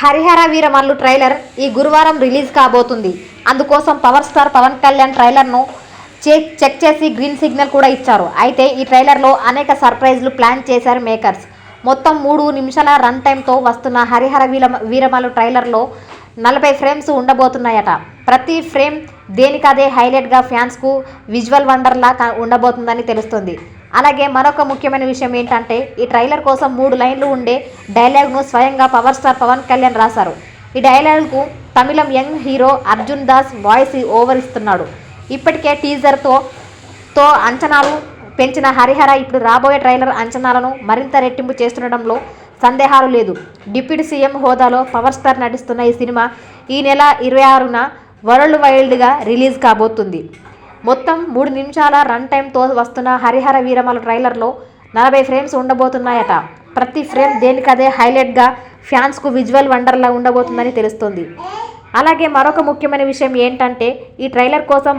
Harihara Veeramallu trailer ఈ గురువారం release కాబోతుంది. అందుకోసం పవర్ స్టార్ పవన్ కళ్యాణ్ ట్రైలర్ను చెక్ చెక్ చేసి గ్రీన్ సిగ్నల్ కూడా ఇచ్చారు. అయితే ఈ ట్రైలర్లో అనేక సర్ప్రైజ్లు ప్లాన్ చేశారు మేకర్స్. మొత్తం మూడు నిమిషాల రన్ టైంతో వస్తున్న హరిహర వీర వీరమల్లు ట్రైలర్లో నలభై ఫ్రేమ్స్ ఉండబోతున్నాయట. ప్రతి ఫ్రేమ్ దేనికదే హైలైట్గా ఫ్యాన్స్కు విజువల్ వండర్లా ఉండబోతుందని తెలుస్తుంది. అలాగే మరొక ముఖ్యమైన విషయం ఏంటంటే ఈ ట్రైలర్ కోసం మూడు లైన్లు ఉండే డైలాగ్ను స్వయంగా పవర్ స్టార్ పవన్ కళ్యాణ్ రాశారు. ఈ డైలాగ్కు Tamil young hero Arjun Das voice over ఇస్తున్నాడు. ఇప్పటికే టీజర్తో తో అంచనాలు పెంచిన హరిహర ఇప్పుడు రాబోయే ట్రైలర్ అంచనాలను మరింత రెట్టింపు చేస్తుండడంలో సందేహాలు లేదు. డిప్యూటీ సీఎం హోదాలో పవర్ స్టార్ నటిస్తున్న ఈ సినిమా ఈ నెల ఇరవై ఆరున వరల్డ్ వైల్డ్గా రిలీజ్ కాబోతుంది. మొత్తం మూడు నిమిషాల రన్ టైంతో వస్తున్న హరిహర వీరమల ట్రైలర్లో నలభై ఫ్రేమ్స్ ఉండబోతున్నాయట. ప్రతి ఫ్రేమ్ దేనికదే హైలైట్గా ఫ్యాన్స్కు విజువల్ వండర్లా ఉండబోతుందని తెలుస్తుంది. అలాగే మరొక ముఖ్యమైన విషయం ఏంటంటే ఈ ట్రైలర్ కోసం